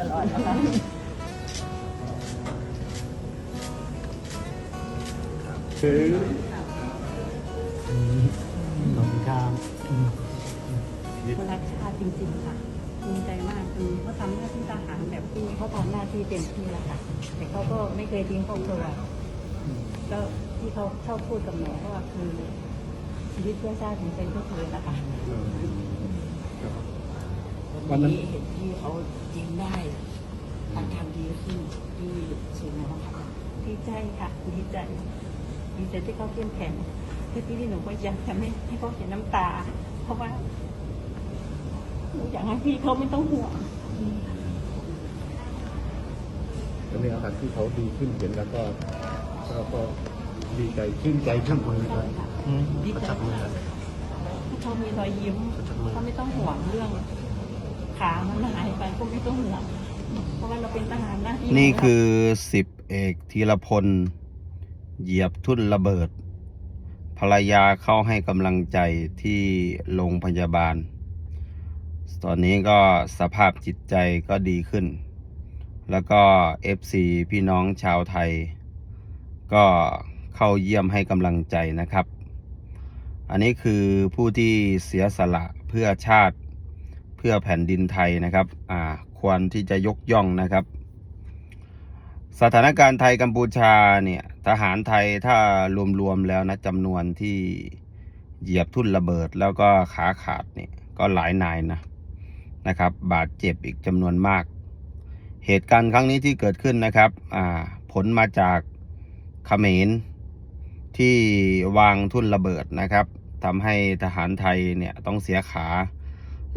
ตลอดนะคะคือขอบคุณครับเขารักชาติจริงๆค่ะภูมิใจมากคือเขาทำหน้าที่ทหารแบบที่เขาทำหน้าที่เต็มที่แล้วค่ะ แต่เขาก็ไม่เคยทิ้งครอบครัวแล้วที่เขาชอบพูดกับหนูก็คือชีวิตเพื่อชาติของเป็นก็คือนะคะ วันนั้นเห็นที่เขายิ้มได้อาการดีขึ้นที่สูงนะครับดีใจค่ะดีใจดีใจที่เขาเข้มแข็งที่ที่หนูก็อยากจะไม่ให้เขาเห็นน้ำตา เพราะว่าหนูอยากให้พี่เขาไม่ต้องห่วงแล้วในอาการที่เขาดีขึ้นเห็นแล้วก็เราก็ดีใจชื่นใจขึ้นมือใช่ค่ะอืมดีใจค่ะที่เขามีรอยยิ้มเขาไม่ต้องห่วงเรื่อง ขามันหายไปก็ไม่ต้องห่วงเพราะว่าเราเป็นทหารหน้าที่นี่คือสิบเอกธีรพล เหยียบทุ่นระเบิด ภรรยาเข้าให้กำลังใจที่โรงพยาบาล ตอนนี้ก็สภาพจิตใจก็ดีขึ้น แล้วก็ FC พี่น้องชาวไทย ก็เข้าเยี่ยมให้กำลังใจนะครับ อันนี้คือผู้ที่เสียสละเพื่อชาติ เพื่อแผ่นดินไทยนะครับควรที่จะยกย่องนะครับ สถานการณ์ไทยกัมพูชาเนี่ยทหารไทยถ้ารวมๆแล้วนะจำนวนที่เหยียบทุ่นระเบิดแล้วก็ขาขาดเนี่ยก็หลายนายนะนะครับ บาดเจ็บอีกจำนวนมาก เหตุการณ์ครั้งนี้ที่เกิดขึ้นนะครับผลมาจากเขมรที่วางทุ่นระเบิดนะครับทำให้ทหารไทยเนี่ยต้องเสียขา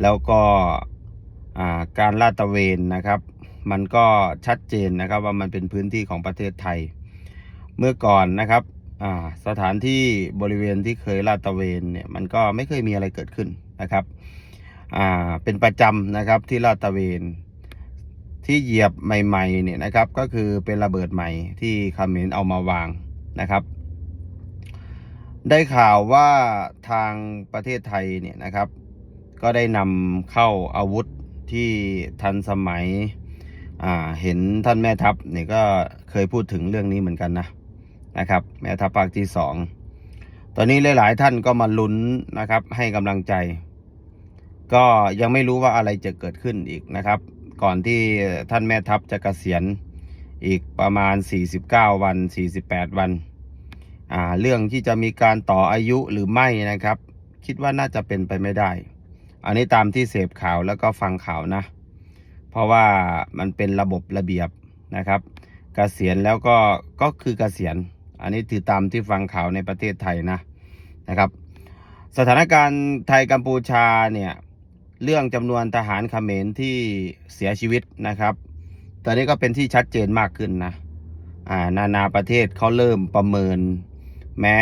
แล้วก็การลาดตระเวนนะครับ มันก็ชัดเจนนะครับว่ามันเป็นพื้นที่ของประเทศไทย เมื่อก่อนนะครับสถานที่บริเวณที่เคยลาดตระเวนเนี่ยมันก็ไม่เคยมีอะไรเกิดขึ้นนะครับเป็นประจำนะครับที่ลาดตระเวนที่เหยียบใหม่ๆเนี่ยนะครับก็คือเป็นระเบิดใหม่ที่เขมรเอามาวางนะครับ ได้ข่าวว่าทางประเทศไทยเนี่ยนะครับ ก็ได้นำเข้าอาวุธที่ทันสมัยอ่าเห็นท่านแม่ทัพเนี่ยก็เคยพูดถึงเรื่องนี้เหมือนกันนะนะครับ แม่ทัพภาคที่สองตอนนี้หลาย ๆ ท่านก็มาลุ้นนะครับ ให้กำลังใจ ก็ยังไม่รู้ว่าอะไรจะเกิดขึ้นอีกนะครับ ก่อนที่ท่านแม่ทัพจะเกษียณอีกประมาณ 49 วัน 48 วันอ่าเรื่องที่จะมีการต่ออายุหรือไม่นะครับ คิดว่าน่าจะเป็นไปไม่ได้ อันนี้ตามที่เสพข่าวแล้วก็ฟังข่าวนะ เพราะว่ามันเป็นระบบระเบียบนะครับกเกษียณแล้วก็ก็คือเกษียณ อันนี้ถือตามที่ฟังข่าวในประเทศไทยนะนะครับ สถานการณ์ไทยกัมพูชาเนี่ยเรื่องจำนวนทหารเขมรที่เสียชีวิตนะครับ ตอนนี้ก็เป็นที่ชัดเจนมากขึ้นนะอ่านานาประเทศเขาเริ่มประเมิน แม้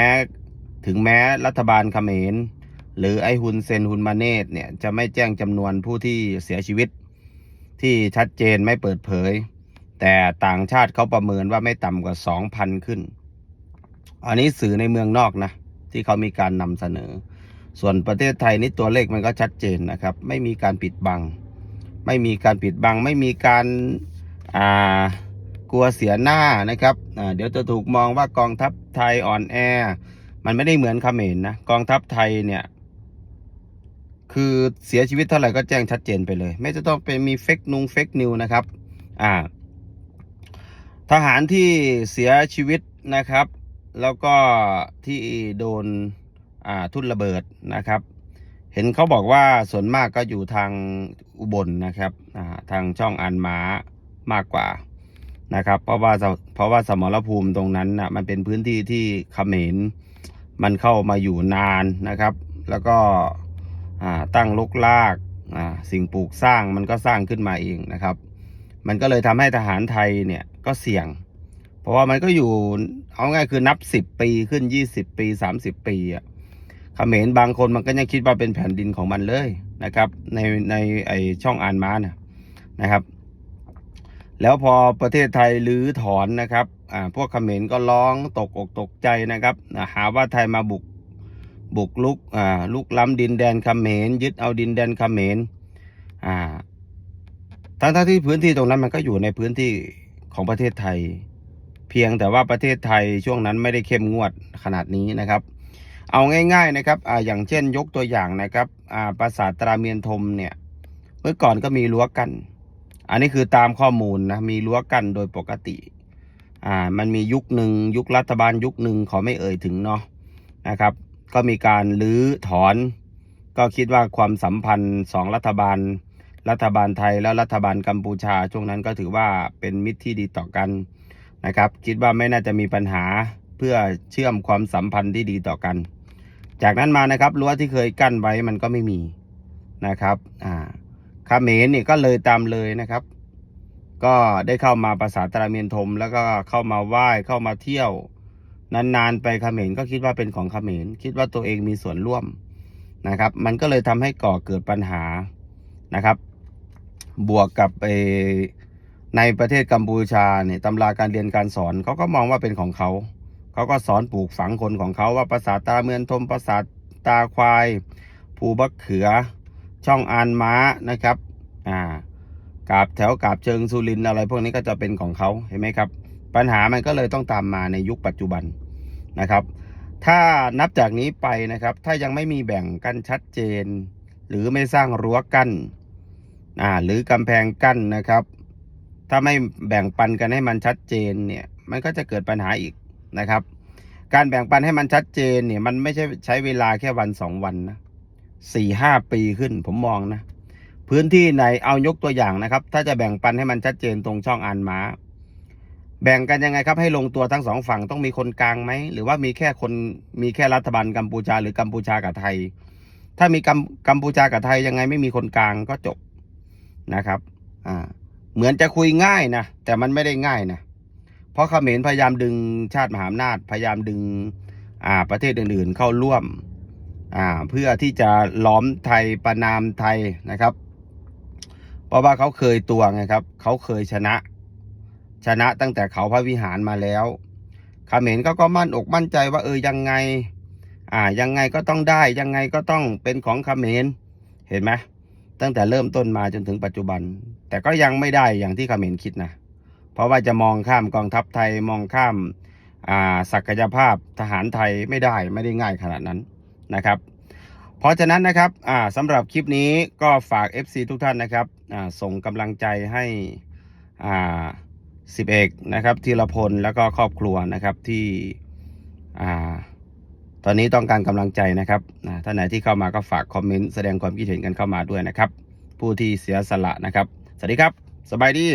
ถึงแม้รัฐบาลเขมร หรือไอฮุนเซนฮุนมาเนตเนี่ยจะไม่แจ้งจำนวนผู้ที่เสียชีวิต ที่ชัดเจนไม่เปิดเผย แต่ต่างชาติเขาประเมินว่าไม่ต่ำกว่า 2,000 ขึ้น อันนี้สื่อในเมืองนอกนะ ที่เขามีการนำเสนอ ส่วนประเทศไทยนี่ตัวเลขมันก็ชัดเจนนะครับ ไม่มีการปิดบัง ไม่มีการปิดบัง ไม่มีการอ่ากลัวเสียหน้านะครับเดี๋ยวจะถูกมองว่ากองทัพไทยอ่อนแอ มันไม่ได้เหมือนเขมรนะกองทัพไทยเนี่ย คือเสียชีวิตเท่าไหร่ก็แจ้งชัดเจนไปเลย ไม่จะต้องเป็นมีเฟกนุงเฟกนิวนะครับอ่าทหารที่เสียชีวิตนะครับ แล้วก็ที่โดนอ่าทุ่นระเบิดนะครับ เห็นเขาบอกว่าส่วนมากก็อยู่ทางอุบลนะครับอ่าทางช่องอันม้ามากกว่านะครับ เพราะว่าเพราะว่าสมรภูมิตรงนั้นนะมันเป็นพื้นที่ที่เขมรมันเข้ามาอยู่นานนะครับ แล้วก็ ตั้งลกลากสิ่งปลูกสร้างมันก็สร้างขึ้นมาเองนะครับ มันก็เลยทำให้ทหารไทยเนี่ยก็เสี่ยง เพราะว่ามันก็อยู่เอาง่ายคือนับสิบปีขึ้นยี่สิบปีสามสิบปีอะเขมรบางคนมันก็ยังคิดว่าเป็นแผ่นดินของมันเลยนะครับ ในในไอช่องอ่านมานะนะครับ แล้วพอประเทศไทยลื้อถอนนะครับพวกเขมรก็ร้องตกอกตกใจนะครับ หาว่าไทยมาบุก บุกลุกอ่าลุกล้ำดินแดนเขมรยึดเอาดินแดนเขมรอ่าทั้งๆที่พื้นที่ตรงนั้นมันก็อยู่ในพื้นที่ของประเทศไทย เพียงแต่ว่าประเทศไทยช่วงนั้นไม่ได้เข้มงวดขนาดนี้นะครับ เอาง่าย ๆนะครับอ่าอย่างเช่นยกตัวอย่างนะครับอ่าปราสาทตราเมียนทมเนี่ยเมื่อก่อนก็มีรั้วกั้นอันนี้คือตามข้อมูลนะมีรั้วกั้นโดยปกติอ่ามันมียุคหนึ่งยุครัฐบาลยุคหนึ่งขอไม่เอ่ยถึงเนาะนะครับ ก็มีการรื้อถอน ก็คิดว่าความสัมพันธ์สองรัฐบาล รัฐบาลไทยและรัฐบาลกัมพูชา ช่วงนั้นก็ถือว่าเป็นมิตรที่ดีต่อกันนะครับ คิดว่าไม่น่าจะมีปัญหาเพื่อเชื่อมความสัมพันธ์ที่ดีต่อกัน จากนั้นมานะครับรั้วที่เคยกั้นไว้มันก็ไม่มีนะครับอ่าเขมรนี่ก็เลยตามเลยนะครับ ก็ได้เข้ามาปราสาทตราเมียนทม แล้วก็เข้ามาไหว้เข้ามาเที่ยว นานๆไปเขมรก็คิดว่าเป็นของเขมรคิดว่าตัวเองมีส่วนร่วมนะครับ มันก็เลยทำให้ก่อเกิดปัญหานะครับ บวกกับเอในประเทศกัมพูชาเนี่ยตำราการเรียนการสอนเขาก็มองว่าเป็นของเขา เขาก็สอนปลูกฝังคนของเขาว่าภาษาตาเมือนทมภาษาตาควาย ภูบักเขือ ช่องอานม้านะครับ อ่ากาบแถวกาบเชิงสุรินอะไรพวกนี้ก็จะเป็นของเขาเห็นไหมครับ ปัญหามันก็เลยต้องตามมาในยุคปัจจุบัน นะครับ ถ้านับจากนี้ไปนะครับ ถ้ายังไม่มีแบ่งกันชัดเจน หรือไม่สร้างรั้วกั้นอ่าหรือกำแพงกั้นนะครับ ถ้าไม่แบ่งปันกันให้มันชัดเจนเนี่ยมันก็จะเกิดปัญหาอีกนะครับ การแบ่งปันให้มันชัดเจนเนี่ยมันไม่ใช่ใช้เวลาแค่วันสองวันนะสี่ห้าปีขึ้นผมมองนะ พื้นที่ไหนเอายกตัวอย่างนะครับ ถ้าจะแบ่งปันให้มันชัดเจนตรงช่องอานม้า แบ่งกันยังไงครับให้ลงตัวทั้งสองฝั่งต้องมีคนกลางไหมหรือว่ามีแค่คนมีแค่รัฐบาลกัมพูชาหรือกัมพูชากับไทย ถ้ามีกัมกัมพูชากับไทยยังไงไม่มีคนกลางก็จบนะครับอ่าเหมือนจะคุยง่ายนะแต่มันไม่ได้ง่ายนะเพราะเขมรพยายามดึงชาติมหาอำนาจพยายามดึงอ่าประเทศอื่นๆเข้าร่วมอ่าเพื่อที่จะล้อมไทยประนามไทยนะครับ เพราะว่าเขาเคยตัวไงครับเขาเคยชนะ ชนะตั้งแต่เขาพระวิหารมาแล้วเขมรก็ก็มั่นอกมั่นใจว่าเออยังไง อ่ายังไงก็ต้องได้ยังไงก็ต้องเป็นของเขมรเห็นไหมตั้งแต่เริ่มต้นมาจนถึงปัจจุบัน แต่ก็ยังไม่ได้อย่างที่เขมรคิดนะเพราะว่าจะมองข้ามกองทัพไทยมองข้ามอ่าศักยภาพทหารไทยไม่ได้ไม่ได้ง่ายขนาดนั้นนะครับ เพราะฉะนั้นนะครับอ่าสำหรับคลิปนี้ก็ฝาก FC ทุกท่านนะครับอ่าส่งกำลังใจให้อ่า สิบเอกนะครับธีรพลแล้วก็ครอบครัวนะครับที่อ่าตอนนี้ต้องการกำลังใจนะครับท่านไหนที่เข้ามาก็ฝากคอมเมนต์แสดงความคิดเห็นกันเข้ามาด้วยนะครับ ผู้ที่เสียสละนะครับ สวัสดีครับ สบายดี